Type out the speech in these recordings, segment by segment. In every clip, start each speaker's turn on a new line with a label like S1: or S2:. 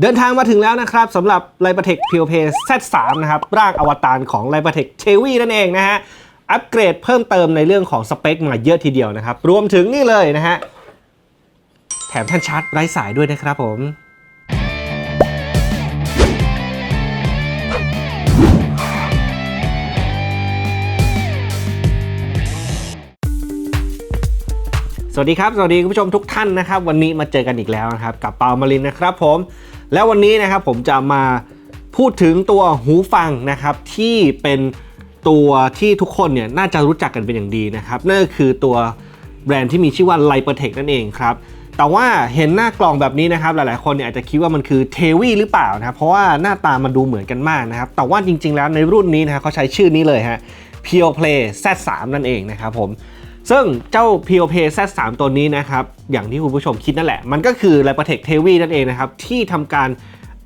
S1: เดินทางมาถึงแล้วนะครับสำหรับ l i b e r t e c h p u r e Play Z3 นะครับ ร่างอวตารของ l i b e r t e c h c h e v y นั่นเองนะฮะ อัปเกรดเพิ่มเติมในเรื่องของสเปคมาเยอะทีเดียวนะครับ รวมถึงนี่เลยนะฮะ แถมท่านชาร์จไร้สายด้วยนะครับผมสวัสดีครับ สวัสดีคุณผู้ชมทุกท่านนะครับ วันนี้มาเจอกันอีกแล้วนะครับ กับเปามารินนะครับผม แล้ววันนี้นะครับผมจะมาพูดถึงตัวหูฟังนะครับที่เป็นตัวที่ทุกคนเนี่ยน่าจะรู้จักกันเป็นอย่างดีนะครับนั่นก็คือตัวแบรนด์ที่มีชื่อว่า l i p e r t e c h นั่นเองครับแต่ว่าเห็นหน้ากล่องแบบนี้นะครับหลายๆ คนเนี่ยอาจจะคิดว่ามันคือเทวีหรือเปล่านะครับเพราะว่าหน้าตามันดูเหมือนกันมากนะครับแต่ว่าจริง ๆ แล้วในรุ่นนี้นะครับเขาใช้ชื่อนี้เลยฮะ Pure Play Z3 นั่นเองนะครับผม ซึ่งเจ้า POP Z3 ตัวนี้นะครับ อย่างที่คุณผู้ชมคิดนั่นแหละ มันก็คือ l i p e r t e c h t e v y นั่นเองนะครับ ที่ทำการ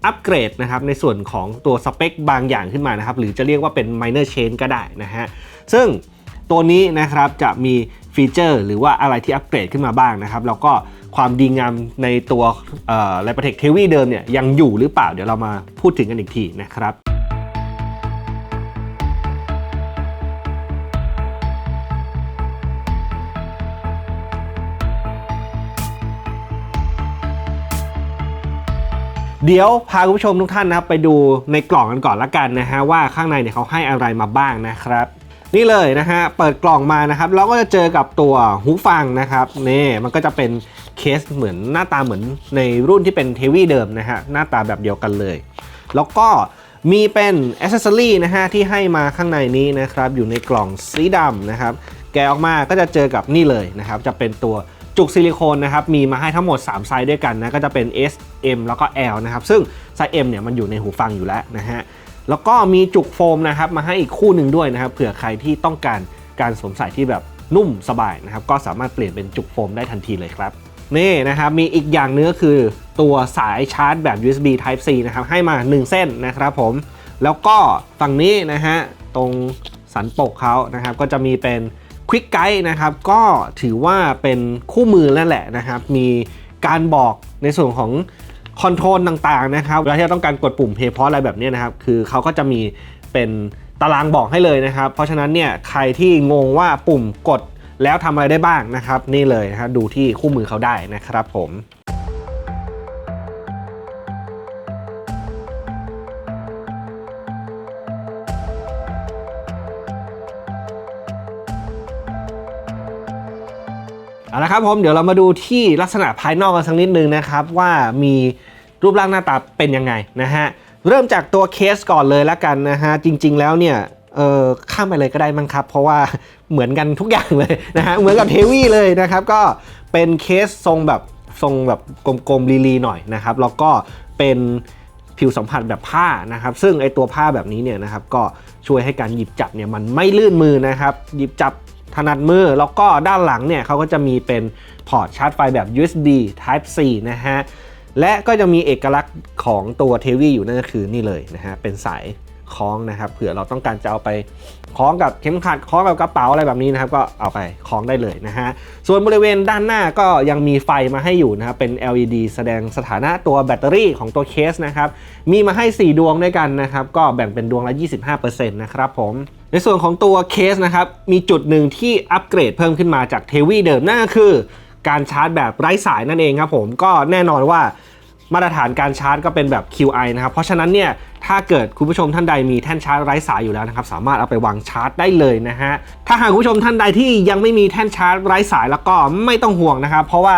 S1: อัปเกรดนะครับในส่วนของตัวสเปคบางอย่างขึ้นมานะครับ หรือจะเรียกว่าเป็น minor change ก็ได้นะฮะ ซึ่งตัวนี้นะครับจะมีฟีเจอร์ หรือว่าอะไรที่อัปเกรดขึ้นมาบ้างนะครับ แล้วก็ความดีงามในตัวเอ่อ l i p e r t e c h t e v y เดิมเนี่ยยังอยู่หรือเปล่า เดี๋ยวเรามาพูดถึงกันอีกทีนะครับ เดี๋ยวพาคุณผู้ชมทุกท่านนะครับไปดูในกล่องกันก่อนละกันนะฮะว่าข้างในเนี่ยเขาให้อะไรมาบ้างนะครับ นี่เลยนะฮะเปิดกล่องมานะครับเราก็จะเจอกับตัวหูฟังนะครับนี่มันก็จะเป็นเคสเหมือนหน้าตาเหมือนในรุ่นที่เป็นเทวีเดิมนะฮะหน้าตาแบบเดียวกันเลย แล้วก็มีเป็นอ c เซอรี่นะฮะที่ให้มาข้างในนี้นะครับอยู่ในกล่องสีดำนะครับแกะออกมาก็จะเจอกับนี่เลยนะครับจะเป็นตัว จุกซิลิโคนนะครับมีมาให้ทั้งหมด 3 ไซส์ด้วยกันนะก็จะเป็น S M แล้วก็ L นะครับซึ่งไซส์ M เนี่ยมันอยู่ในหูฟังอยู่แล้วนะฮะแล้วก็มีจุกโฟมนะครับมาให้อีกคู่หนึ่งด้วยนะครับเผื่อใครที่ต้องการการสวมใส่ที่แบบนุ่มสบายนะครับก็สามารถเปลี่ยนเป็นจุกโฟมได้ทันทีเลยครับนี่นะครับมีอีกอย่างนึงก็คือตัวสายชาร์จแบบ USB Type C นะครับให้มา 1 เส้นนะครับผมแล้วก็ฝั่งนี้นะฮะตรงสันปกเขานะครับก็จะมีเป็น ควิกไกด์นะครับก็ถือว่าเป็นคู่มือนั่นแหละนะครับ มีการบอกในส่วนของคอนโทรลต่างๆนะครับเวลาที่เราต้องการกดปุ่มเพย์พอร์ตอะไรแบบนี้นะครับ คือเขาก็จะมีเป็นตารางบอกให้เลยนะครับ เพราะฉะนั้นเนี่ยใครที่งงว่าปุ่มกดแล้วทำอะไรได้บ้างนะครับ นี่เลยนะครับดูที่คู่มือเขาได้นะครับผม เอาละครับผมเดี๋ยวเรามาดูที่ลักษณะภายนอกกันสักนิดนึงนะครับ ว่ามีรูปร่างหน้าตาเป็นยังไงนะฮะเริ่มจากตัวเคสก่อนเลยละกันนะฮะจริง ๆ แล้วเนี่ยเออข้ามไปเลยก็ได้มั้งครับ เพราะว่าเหมือนกันทุกอย่างเลยนะฮะเหมือนกับเทวี่เลยนะครับก็เป็นเคสทรงแบบทรงแบบกลมๆลีๆหน่อยนะครับแล้วก็เป็นผิวสัมผัสแบบผ้านะครับ ซึ่งไอตัวผ้าแบบนี้เนี่ยนะครับก็ช่วยให้การหยิบจับเนี่ยมันไม่ลื่นมือนะครับ หยิบจับ ถนัดมือ แล้วก็ด้านหลังเนี่ยเขาก็จะมีเป็นพอร์ตชาร์จไฟแบบ USB Type C นะฮะ และก็จะมีเอกลักษณ์ของตัวเทวีอยู่นั่นก็คือนี่เลยนะฮะ เป็นสายคล้องนะครับเผื่อเราต้องการจะเอาไปคล้องกับเข็มขัดคล้องกับกระเป๋าอะไรแบบนี้นะครับ ก็เอาไปคล้องได้เลยนะฮะ ส่วนบริเวณด้านหน้าก็ยังมีไฟมาให้อยู่นะครับเป็น LED แสดงสถานะตัวแบตเตอรี่ของตัวเคสนะครับ มีมาให้ 4 ดวงด้วยกันนะครับ ก็แบ่งเป็นดวงละ 25%นะครับผม ในส่วนของตัวเคสนะครับ มีจุดหนึ่งที่อัปเกรดเพิ่มขึ้นมาจากเทวีเดิมนั่นก็คือ การชาร์จแบบไร้สายนั่นเองครับผมก็แน่นอนว่ามาตรฐานการชาร์จก็เป็นแบบ QI นะครับ เพราะฉะนั้นเนี่ย ถ้าเกิดคุณผู้ชมท่านใดมีแท่นชาร์จไร้สายอยู่แล้วนะครับ สามารถเอาไปวางชาร์จได้เลยนะฮะ ถ้าหากคุณผู้ชมท่านใดที่ยังไม่มีแท่นชาร์จไร้สายแล้วก็ไม่ต้องห่วงนะครับ เพราะว่า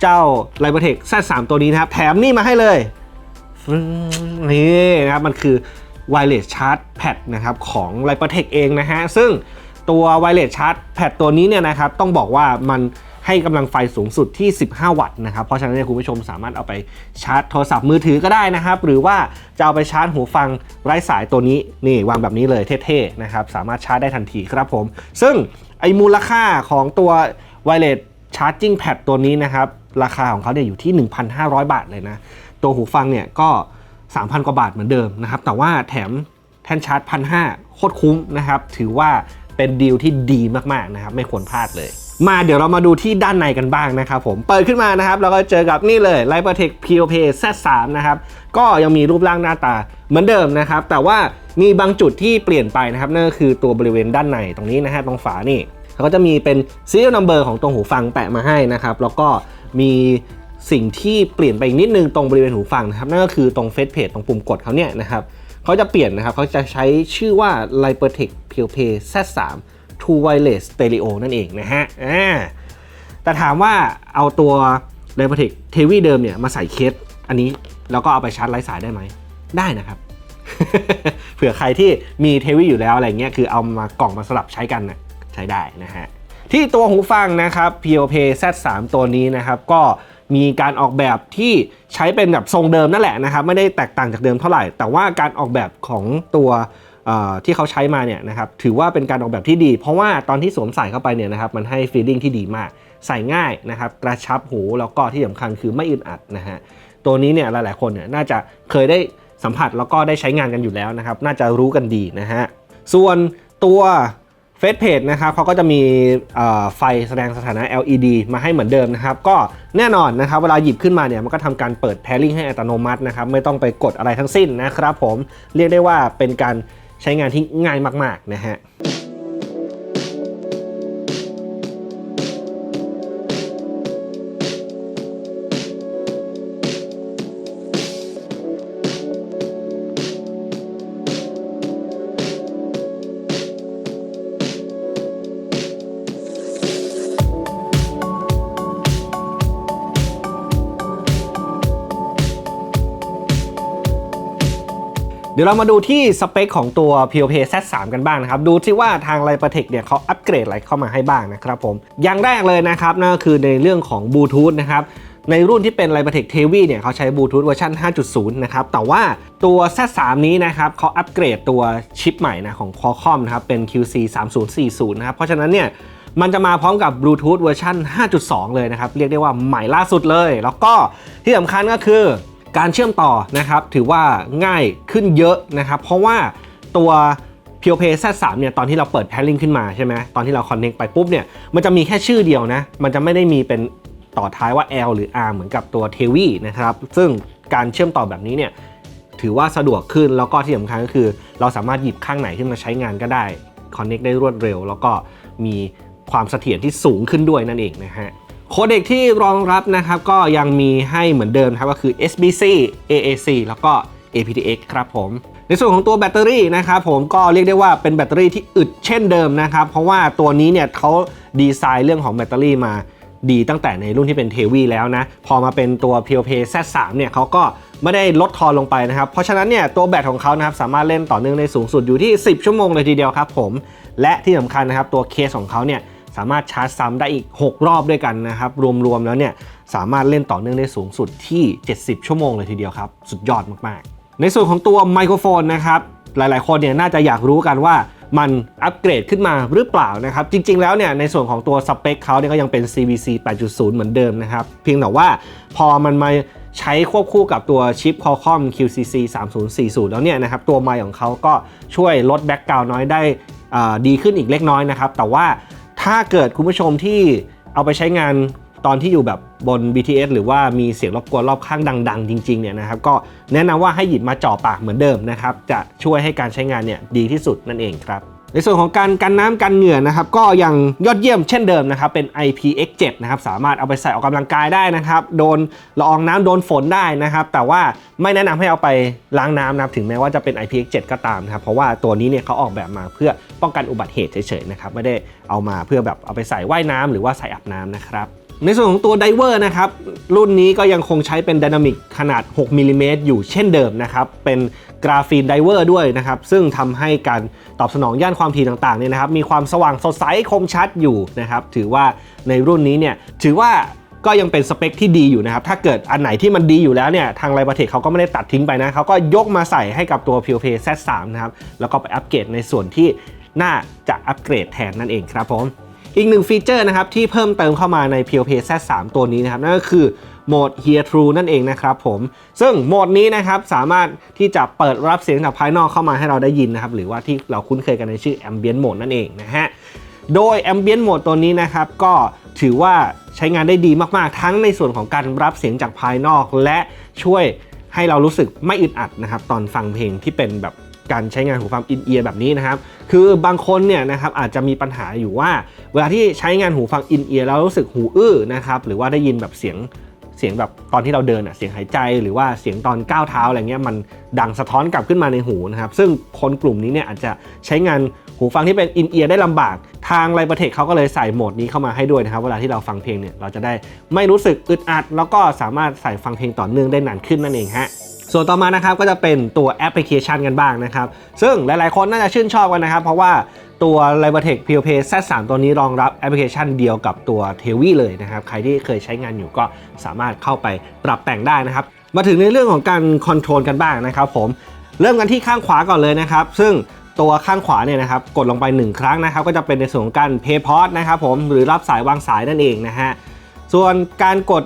S1: เจ้า l i b e r t e c h Z3 ตัวนี้นะครับ แถมนี่มาให้เลย นี่นะครับ มันคือ wireless charge pad นะครับของ l i b e r t e c h เองนะฮะ ซึ่งตัว wireless charge pad ตัวนี้เนี่ยนะครับต้องบอกว่ามันให้กำลังไฟสูงสุดที่ 15 วัตต์นะครับ เพราะฉะนั้นคุณผู้ชมสามารถเอาไปชาร์จโทรศัพท์มือถือก็ได้นะครับ หรือว่าจะเอาไปชาร์จหูฟังไร้สายตัวนี้นี่วางแบบนี้เลยเท่ๆนะครับ สามารถชาร์จได้ทันทีครับผม ซึ่งไอ้มูลค่าของตัว wireless charging pad ตัวนี้นะครับ ราคาของเขาเนี่ยอยู่ที่ 1,500 บาทเลยนะ ตัวหูฟังเนี่ยก็ 3,000 กว่าบาทเหมือนเดิมนะครับ แต่ว่าแถมแท่นชาร์จ1,500โคตรคุ้มนะครับ ถือว่าเป็นดีลที่ดีมากๆนะครับ ไม่ควรพลาดเลย มาเดี๋ยวเรามาดูที่ด้านในกันบ้างนะครับผม เปิดขึ้นมานะครับ เราก็เจอกับนี่เลย l i p e r t e c h POP Z3 นะครับ ก็ยังมีรูปร่างหน้าตาเหมือนเดิมนะครับ แต่ว่ามีบางจุดที่เปลี่ยนไปนะครับ นั่นก็คือตัวบริเวณด้านในตรงนี้นะฮะตรงฝานี่เขาก็จะมีเป็น serial number ของตรงหูฟังแปะมาให้นะครับ แล้วก็มี สิ่งที่เปลี่ยนไปอีกนิดนึงตรงบริเวณหูฟังนะครับนั่นก็คือตรงเฟซเพจตรงปุ่มกดเขาเนี่ยนะครับเขาจะเปลี่ยนนะครับเขาจะใช้ชื่อว่า l i p e r t e c h POP Z3 True Wireless Stereo นั่นเองนะฮะแต่ถามว่าเอาตัว l i p e r t e c h t v เดิมเนี่ยมาใส่เคสอันนี้แล้วก็เอาไปชาร์จไร้สายได้ไหมได้นะครับเผื่อใครที่มีเทวีอยู่แล้วอะไรเงี้ยคือเอามากล่องมาสลับใช้กันนะใช้ได้นะฮะที่ตัวหูฟังนะครับ POP Z3 ตัวนี้นะครับก็ มีการออกแบบที่ใช้เป็นแบบทรงเดิมนั่นแหละนะครับไม่ได้แตกต่างจากเดิมเท่าไหร่ แต่ว่าการออกแบบของตัวที่เขาใช้มาเนี่ยนะครับถือว่าเป็นการออกแบบที่ดี เพราะว่าตอนที่สวมใส่เข้าไปเนี่ยนะครับมันให้ฟีลลิ่งที่ดีมาก ใส่ง่ายนะครับกระชับหูแล้วก็ที่สำคัญคือไม่อึดอัดนะฮะตัวนี้เนี่ยหลายๆคนเนี่ยน่าจะเคยได้สัมผัสแล้วก็ได้ใช้งานกันอยู่แล้วนะครับน่าจะรู้กันดีนะฮะส่วนตัว เฟซเพจนะครับเขาก็จะมีไฟแสดงสถานะ LED มาให้เหมือนเดิมนะครับ ก็แน่นอนนะครับ เวลาหยิบขึ้นมาเนี่ยมันก็ทำการเปิดแพลิ่งให้อัตโนมัตินะครับ ไม่ต้องไปกดอะไรทั้งสิ้นนะครับผมเรียกได้ว่าเป็นการใช้งานที่ง่ายมาก ๆ นะฮะ ดี๋ยวเรามาดูที่สเปคของตัว POP Z3 กันบ้างนะครับ ดูที่ว่าทาง l i p e r t e c h เนี่ยเขาอัปเกรดอะไรเข้ามาให้บ้างนะครับผมอย่างแรกเลยนะครับนั่นก็คือในเรื่องของบลูทูธนะครับในรุ่นที่เป็น l i p e r t e c h t v เนี่ยเขาใช้บลูทูธเวอร์ชัน5.0 นะครับ แต่ว่าตัว Z3 นี้นะครับเขาอัปเกรดตัวชิปใหม่นะของ Qualcomm นะครับ เป็น QC 3040 นะครับ เพราะฉะนั้นเนี่ยมันจะมาพร้อมกับบลูทูธเวอร์ชัน5.2 เลยนะครับ เรียกได้ว่าใหม่ล่าสุดเลย แล้วก็ที่สำคัญก็คือ การเชื่อมต่อนะครับถือว่าง่ายขึ้นเยอะนะครับเพราะว่าตัว p u r e p a y Z3 เนี่ยตอนที่เราเปิด pairing ขึ้นมาใช่ไหมตอนที่เรา connect ไปปุ๊บเนี่ยมันจะมีแค่ชื่อเดียวนะ มันจะไม่ได้มีเป็นต่อท้ายว่า L หรือ R เหมือนกับตัว t e w i นะครับซึ่งการเชื่อมต่อแบบนี้เนี่ยถือว่าสะดวกขึ้นแล้วก็ที่สำคัญก็คือ เราสามารถหยิบข้างไหนขึ้นมาใช้งานก็ได้ Connect ได้รวดเร็ว แล้วก็มีความเสถียรที่สูงขึ้นด้วยนั่นเองนะฮะ โคเดกที่รองรับนะครับก็ยังมีให้เหมือนเดิมนะครับก็คือ SBC AAC แล้วก็ aptX ครับผมในส่วนของตัวแบตเตอรี่นะครับผมก็เรียกได้ว่าเป็นแบตเตอรี่ที่อึดเช่นเดิมนะครับ เพราะว่าตัวนี้เนี่ยเขาดีไซน์เรื่องของแบตเตอรี่มาดีตั้งแต่ในรุ่นที่เป็นเทวีแล้วนะ พอมาเป็นตัว p o p Z3 เนี่ยเขาก็ไม่ได้ลดทอนลงไปนะครับ เพราะฉะนั้นเนี่ยตัวแบตของเขานะครับสามารถเล่นต่อเนื่องได้สูงสุดอยู่ที่ 10 ชั่วโมงเลยทีเดียวครับผม และที่สำคัญนะครับตัวเคสของเขาเนี่ย สามารถชาร์จซ้ำได้อีก 6 รอบด้วยกันนะครับ รวมๆแล้วเนี่ยสามารถเล่นต่อเนื่องได้สูงสุดที่ 70 ชั่วโมงเลยทีเดียวครับ สุดยอดมากๆ ในส่วนของตัวไมโครโฟนนะครับหลายๆคนเนี่ยน่าจะอยากรู้กันว่ามันอัปเกรดขึ้นมาหรือเปล่านะครับ จริง ๆ แล้วเนี่ยในส่วนของตัวสเปคเขาเนี่ยก็ยังเป็น CVC 8.0 เหมือนเดิมนะครับ เพียงแต่ว่าพอมันมาใช้ควบคู่กับตัวชิป Qualcomm QCC 3040 แล้วเนี่ยนะครับ ตัวไมค์ของเขาก็ช่วยลดแบ็กกราวน้อยได้ดีขึ้นอีกเล็กน้อยนะครับ แต่ว่า ถ้าเกิดคุณผู้ชมที่เอาไปใช้งานตอนที่อยู่แบบบน BTS หรือว่ามีเสียงรบกวนรอบข้างดัง ๆ จริง ๆ เนี่ยนะครับ ก็แนะนำว่าให้หยิบมาจ่อปากเหมือนเดิมนะครับ จะช่วยให้การใช้งานเนี่ยดีที่สุดนั่นเองครับ ในส่วนของการกันน้ำกันเหงื่อนะครับก็ยังยอดเยี่ยมเช่นเดิมนะครับเป็น IPX7 นะครับสามารถเอาไปใส่ออกกำลังกายได้นะครับโดนละอองน้ำโดนฝนได้นะครับแต่ว่าไม่แนะนำให้เอาไปล้างน้ำนะครับถึงแม้ว่าจะเป็น IPX7 ก็ตามนะครับเพราะว่าตัวนี้เนี่ยเขาออกแบบมาเพื่อป้องกันอุบัติเหตุเฉยๆนะครับไม่ได้เอามาเพื่อแบบเอาไปใส่ว่ายน้ำหรือว่าใส่อาบน้ำนะครับ ในส่วนของตัวไดเวอร์นะครับ รุ่นนี้ก็ยังคงใช้เป็น Dynamic ขนาด 6มิลลิเมตรอยู่เช่นเดิมนะครับ เป็นกราฟีนไดเวอร์ด้วยนะครับ ซึ่งทำให้การตอบสนองย่านความถี่ต่างๆเนี่ยนะครับ มีความสว่างสดใสคมชัดอยู่นะครับ ถือว่าในรุ่นนี้เนี่ย ถือว่าก็ยังเป็นสเปคที่ดีอยู่นะครับ ถ้าเกิดอันไหนที่มันดีอยู่แล้วเนี่ย ทางไลบ r เทคเขาก็ไม่ได้ตัดทิ้งไปนะเขาก็ยกมาใส่ให้กับตัว p u r e p a y Z3 นะครับ แล้วก็ไปอัปเกรดในส่วนที่น่าจะอัปเกรดแทนนั่นเองครับผม อีกหนึ่งฟีเจอร์นะครับที่เพิ่มเติมเข้ามาใน p u r e p a y Z3 ตัวนี้นะครับนั่นก็คือโหมด Hear True นั่นเองนะครับผมซึ่งโหมดนี้นะครับสามารถที่จะเปิดรับเสียงจากภายนอกเข้ามาให้เราได้ยินนะครับหรือว่าที่เราคุ้นเคยกันในชื่อ Ambient Mode นั่นเองนะฮะโดย Ambient Mode ตัวนี้นะครับก็ถือว่าใช้งานได้ดีมากๆ ทั้งในส่วนของการรับเสียงจากภายนอก และช่วยให้เรารู้สึกไม่อึดอัดนะครับตอนฟังเพลงที่เป็นแบบ การใช้งานหูฟังอินเอียร์แบบนี้นะครับ คือบางคนเนี่ยนะครับอาจจะมีปัญหาอยู่ว่า เวลาที่ใช้งานหูฟังอินเอียร์แล้วรู้สึกหูอื้อนะครับหรือว่าได้ยินแบบเสียงเสียงแบบตอนที่เราเดินอะเสียงหายใจหรือว่าเสียงตอนก้าวเท้าอะไรเงี้ยมันดังสะท้อนกลับขึ้นมาในหูนะครับ ซึ่งคนกลุ่มนี้เนี่ยอาจจะใช้งานหูฟังที่เป็นอินเอียร์ได้ลำบาก ทางไล b เทคเขาก็เลยใส่โหมดนี้เข้ามาให้ด้วยนะครับ เวลาที่เราฟังเพลงเนี่ยเราจะได้ไม่รู้สึกอึดอัด แล้วก็สามารถใส่ฟังเพลงต่อเนื่องได้นานขึ้นนั่นเองฮะ ส่วนต่อมานะครับก็จะเป็นตัวแอปพลิเคชันกันบ้างนะครับ ซึ่งหลายๆ คนน่าจะชื่นชอบกันนะครับ เพราะว่าตัว l i b e r t e c p u r e p a y Z3 ตัวนี้รองรับแอปพลิเคชันเดียวกับตัว t e w i เลยนะครับ ใครที่เคยใช้งานอยู่ก็สามารถเข้าไปปรับแต่งได้นะครับ มาถึงในเรื่องของการคอนโทรลกันบ้างนะครับผมเริ่มกันที่ข้างขวาก่อนเลยนะครับ ซึ่งตัวข้างขวาเนี่ยนะครับกดลงไป 1 ครั้งนะครับ ก็จะเป็นในส่วนของการ Pay Pause นะครับผมหรือรับสายวางสายนั่นเองนะฮะส่วนการกด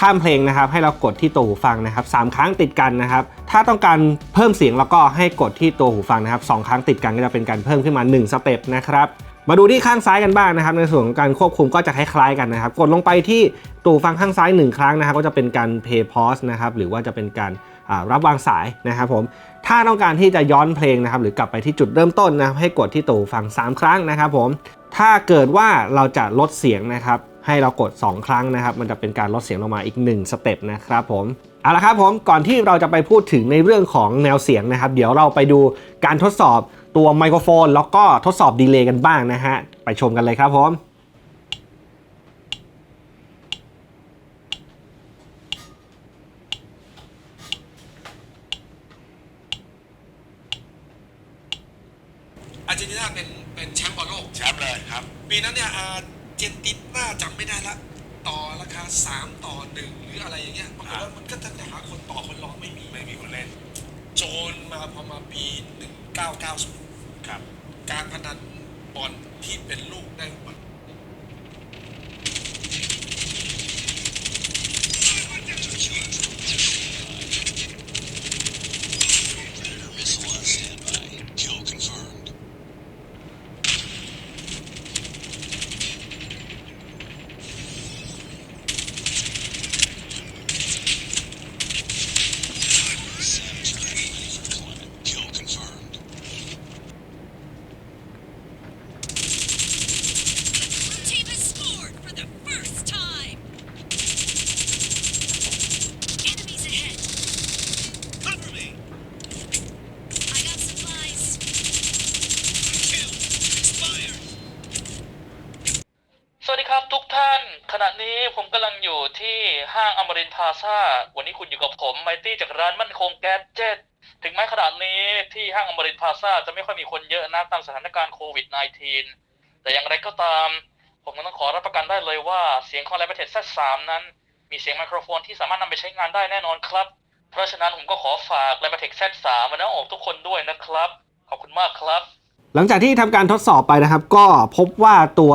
S1: ข้ามเพลงนะครับ ให้เรากดที่ตัวหูฟังนะครับสามครั้งติดกันนะครับ ถ้าต้องการเพิ่มเสียงแล้วก็ให้กดที่ตัวหูฟังนะครับสองครั้งติดกันก็จะเป็นการเพิ่มขึ้นมา 1 สเต็ปนะครับมาดูที่ข้างซ้ายกันบ้างนะครับ ในส่วนของการควบคุมก็จะคล้ายๆกันนะครับ กดลงไปที่ตัวหูฟังข้างซ้าย 1 ครั้งนะครับ ก็จะเป็นการ play pause นะครับ หรือว่าจะเป็นการรับวางสายนะครับผมถ้าต้องการที่จะย้อนเพลงนะครับ หรือกลับไปที่จุดเริ่มต้นนะครับให้กดที่ตัวหูฟัง 3 ครั้งนะครับผมถ้าเกิดว่าเราจะลดเสียงนะครับ ให้เรากด 2 ครั้งนะครับ มันจะเป็นการลดเสียงลงมาอีก 1 สเต็ปนะครับผมเอาละครับผมก่อนที่เราจะไปพูดถึงในเรื่องของแนวเสียงนะครับ เดี๋ยวเราไปดูการทดสอบตัวไมโครโฟน แล้วก็ทดสอบดีเลย์กันบ้างนะฮะไปชมกันเลยครับผม
S2: อาร์เจนตินาเป็นเป็นแชมป์บอลโลก
S3: แชมป์เลยครับ
S2: ปีนั้นเนี่ยอาร์เจนตินาจำไม่ได้ละ ต่อราคา 3 ต่อ 1 หรืออะไรอย่างเงี้ยปรากฏว่ามันก็จะหาคนต่อคนรองไม่มี
S3: ไม่มีคนเล่น
S2: โจนมา พอมาปี 1990
S3: ครับ
S2: การพนันบอลที่เป็นลูกได้อุบัติ
S4: Team has scored for the first time. Enemies ahead.
S3: Cover me
S4: I got supplies.
S3: Kill Expired
S5: สวัสดีครับทุกท่าน ขณะนี้ผมกำลังอยู่ที่ห้างอมรินทร์พลาซ่า วันนี้คุณอยู่กับผมไมตี้จากร้านมั่นคงแก๊สเจ็ตถึงแม้ขณะนี้ที่ห้าซ่าจะไม่ค่อยมีคนเยอะนะตามสถานการณ์โควิด -19 แต่อย่างไรก็ตาม ผมต้องขอรับประกันได้เลยว่าเสียงของ l i b e r t e d Z3 นั้น มีเสียงไมโครโฟนที่สามารถนำไปใช้งานได้แน่นอนครับ เพราะฉะนั้นผมก็ขอฝาก l i b e r t e d Z3 ไว้ในอ้อมอกทุกคนด้วยนะครับ ขอบคุณมากครับ
S1: หลังจากที่ทำการทดสอบไปนะครับ ก็พบว่าตัว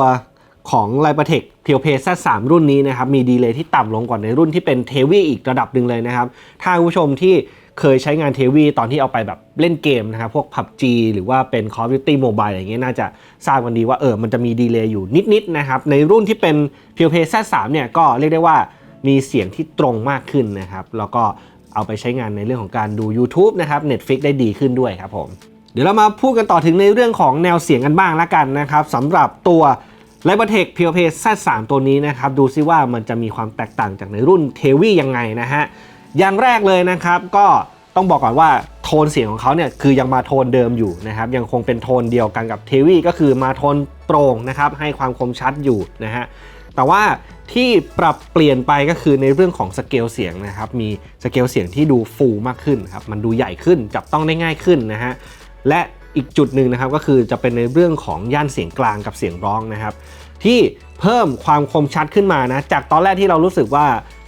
S1: ของ l i b e r t e c p u r e Play Z3 รุ่นนี้นะครับ มีดีเลย์ที่ต่ำลงกว่าในรุ่นที่เป็น t e v i อีกระดับหนึ่งเลยนะครับ ถ้าผู้ชมที่ เคยใช้งาน t e v i ตอนที่เอาไปแบบเล่นเกมนะครับ พวก PUBG หรือว่าเป็น Call of Duty Mobile อย่างเงี้ยน่าจะทราบกันดีว่าเออมันจะมีดีเลย์อยู่นิดๆนะครับ ในรุ่นที่เป็น p u r e Play Z3 เนี่ยก็เรียกได้ว่ามีเสียงที่ตรงมากขึ้นนะครับ แล้วก็เอาไปใช้งานในเรื่องของการดู YouTube นะครับ Netflix ได้ดีขึ้นด้วยครับผมเดี๋ยวเรามาพูดกันต่อถึงในเรื่องของแนวเสียงกันบ้างละกันนะครับสำหรับตัว l i b e r t e c p u r e Play Z3 ตัวนี้นะครับดูซิว่ามันจะมีความแตกต่างจากในรุ่น t e v i ยังไงนะฮะ อย่างแรกเลยนะครับก็ต้องบอกก่อนว่าโทนเสียงของเขาเนี่ยคือยังมาโทนเดิมอยู่นะครับยังคงเป็นโทนเดียวกันกับ t e v i ก็คือมาโทนโปร่งนะครับให้ความคมชัดอยู่นะฮะแต่ว่าที่ปรับเปลี่ยนไปก็คือในเรื่องของสเกลเสียงนะครับมีสเกลเสียงที่ดูฟูมากขึ้นครับมันดูใหญ่ขึ้นจับต้องได้ง่ายขึ้นนะฮะและอีกจุดหนึ่งนะครับก็คือจะเป็นในเรื่องของย่านเสียงกลางกับเสียงร้องนะครับ ที่เพิ่มความคมชัดขึ้นมานะจากตอนแรกที่เรารู้สึกว่า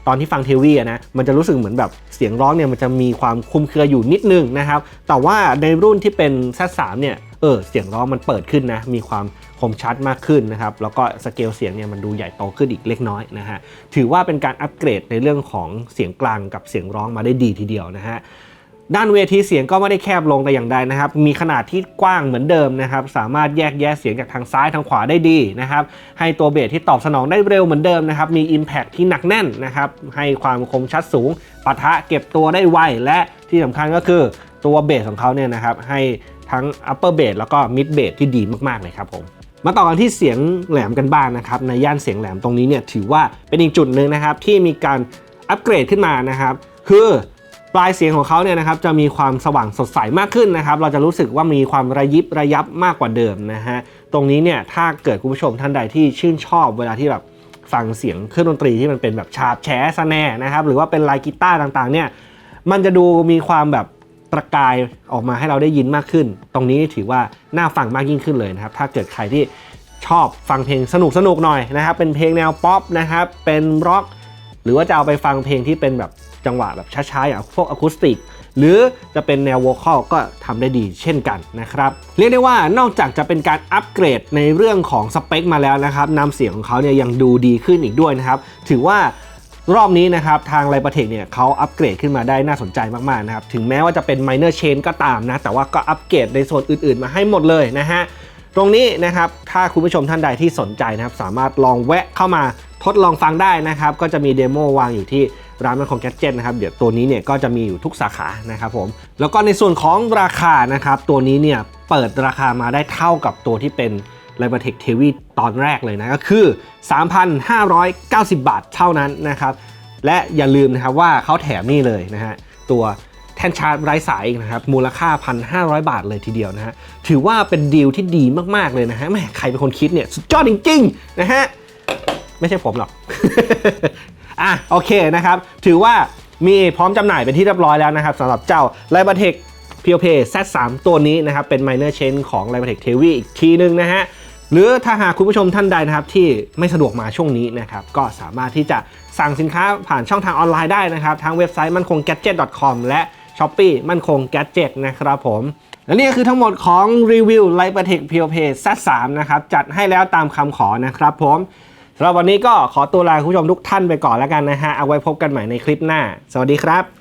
S1: ตอนที่ฟังเทวีอะนะมันจะรู้สึกเหมือนแบบเสียงร้องเนี่ยมันจะมีความคุมเครืออยู่นิดนึงนะครับแต่ว่าในรุ่นที่เป็น Z3 เนี่ยเออเสียงร้องมันเปิดขึ้นนะมีความคมชัดมากขึ้นนะครับแล้วก็สเกลเสียงเนี่ยมันดูใหญ่โตขึ้นอีกเล็กน้อยนะฮะถือว่าเป็นการอัปเกรดในเรื่องของเสียงกลางกับเสียงร้องมาได้ดีทีเดียวนะฮะ ด้านเวทีเสียงก็ไม่ได้แคบลงแต่อย่างใดนะครับ มีขนาดที่กว้างเหมือนเดิมนะครับ สามารถแยกแยะเสียงจากทางซ้ายทางขวาได้ดีนะครับ ให้ตัวเบสที่ตอบสนองได้เร็วเหมือนเดิมนะครับ มี Impact ที่หนักแน่นนะครับ ให้ความคมชัดสูง ปะทะเก็บตัวได้ไว และที่สำคัญก็คือตัวเบสของเขาเนี่ยนะครับ ให้ทั้ง upper bass แล้วก็ mid bass ที่ดีมากๆเลยครับผมมาต่อกันที่เสียงแหลมกันบ้างนะครับในย่านเสียงแหลมตรงนี้เนี่ยถือว่าเป็นอีกจุดหนึ่งนะครับที่มีการอัปเกรดขึ้นมานะครับ คือ ปลายเสียงของเขาเนี่ยนะครับจะมีความสว่างสดใสมากขึ้นนะครับ เราจะรู้สึกว่ามีความระยิบระยับมากกว่าเดิมนะฮะตรงนี้เนี่ยถ้าเกิดคุณผู้ชมท่านใดที่ชื่นชอบเวลาที่แบบฟังเสียงเครื่องดนตรีที่มันเป็นแบบชาบแชสแน่นะครับหรือว่าเป็นลายกีตาร์ต่างๆ เนี่ยมันจะดูมีความแบบประกายออกมาให้เราได้ยินมากขึ้น ตรงนี้ถือว่าน่าฟังมากยิ่งขึ้นเลยนะครับ ถ้าเกิดใครที่ชอบฟังเพลงสนุกสนุกๆหน่อยนะครับ เป็นเพลงแนวป๊อปนะครับ เป็นร็อก หรือว่าจะเอาไปฟังเพลงที่เป็นแบบ จังหวะแบบช้าๆอย่างพวกอะคูสติก หรือจะเป็นแนวโวคอลก็ทำได้ดีเช่นกันนะครับเรียกได้ว่านอกจากจะเป็นการอัปเกรดในเรื่องของสเปคมาแล้วนะครับนำเสียงของเขาเนี่ยยังดูดีขึ้นอีกด้วยนะครับถือว่ารอบนี้นะครับทางไลปเทคเนี่ยเขาอัปเกรดขึ้นมาได้น่าสนใจมากๆนะครับถึงแม้ว่าจะเป็น minor change ก็ตามนะ แต่ว่าก็อัปเกรดในโซนอื่นๆ มาให้หมดเลยนะฮะตรงนี้นะครับถ้าคุณผู้ชมท่านใดที่สนใจนะครับสามารถลองแวะเข้ามาทดลองฟังได้นะครับก็จะมีเดโมวางอยู่ที่ ร้านมันของแก d เจ t นะครับเดี๋ยวตัวนี้เนี่ยก็จะมีอยู่ทุกสาขานะครับผมแล้วก็ในส่วนของราคานะครับตัวนี้เนี่ยเปิดราคามาได้เท่ากับตัวที่เป็น l i b e r t e c h TV ตอนแรกเลยนะก็คือ 3,590 บาทเท่านั้นนะครับและอย่าลืมนะครับว่าเขาแถมนี่เลยนะฮะตัวแท่นชาร์จไร้สายอีกนะครับมูลค่า 1,500 บาทเลยทีเดียวนะฮะถือว่าเป็นดีลที่ดีมากๆเลยนะฮะแหม่ใครเป็นคนคิดเนี่ยสุดยอดจริงๆนะฮะไม่ใช่ผมหรอก อะโอเคนะครับ ถือว่ามีพร้อมจำหน่ายเป็นที่เรียบร้อยแล้วนะครับสำหรับเจ้า l i b e r t e c h p u r e Play Z3 ตัวนี้นะครับ เป็น minor chain ของ l i b e r t e c h TV อีกทีนึงนะฮะ หรือถ้าหากคุณผู้ชมท่านใดนะครับ ที่ไม่สะดวกมาช่วงนี้นะครับ ก็สามารถที่จะสั่งสินค้าผ่านช่องทางออนไลน์ได้นะครับ ทั้งเว็บไซต์มั่นคง gadget com และ s h อ p e e มั่นคง gadget นะครับผม และนี่ก็คือทั้งหมดของรีวิว l i b e r t e c h p u r e Play Z3 นะครับ จัดให้แล้วตามคำขอนะครับผม สำหรับวันนี้ก็ขอตัวลาคุณผู้ชมทุกท่านไปก่อนแล้วกันนะฮะ เอาไว้พบกันใหม่ในคลิปหน้า สวัสดีครับ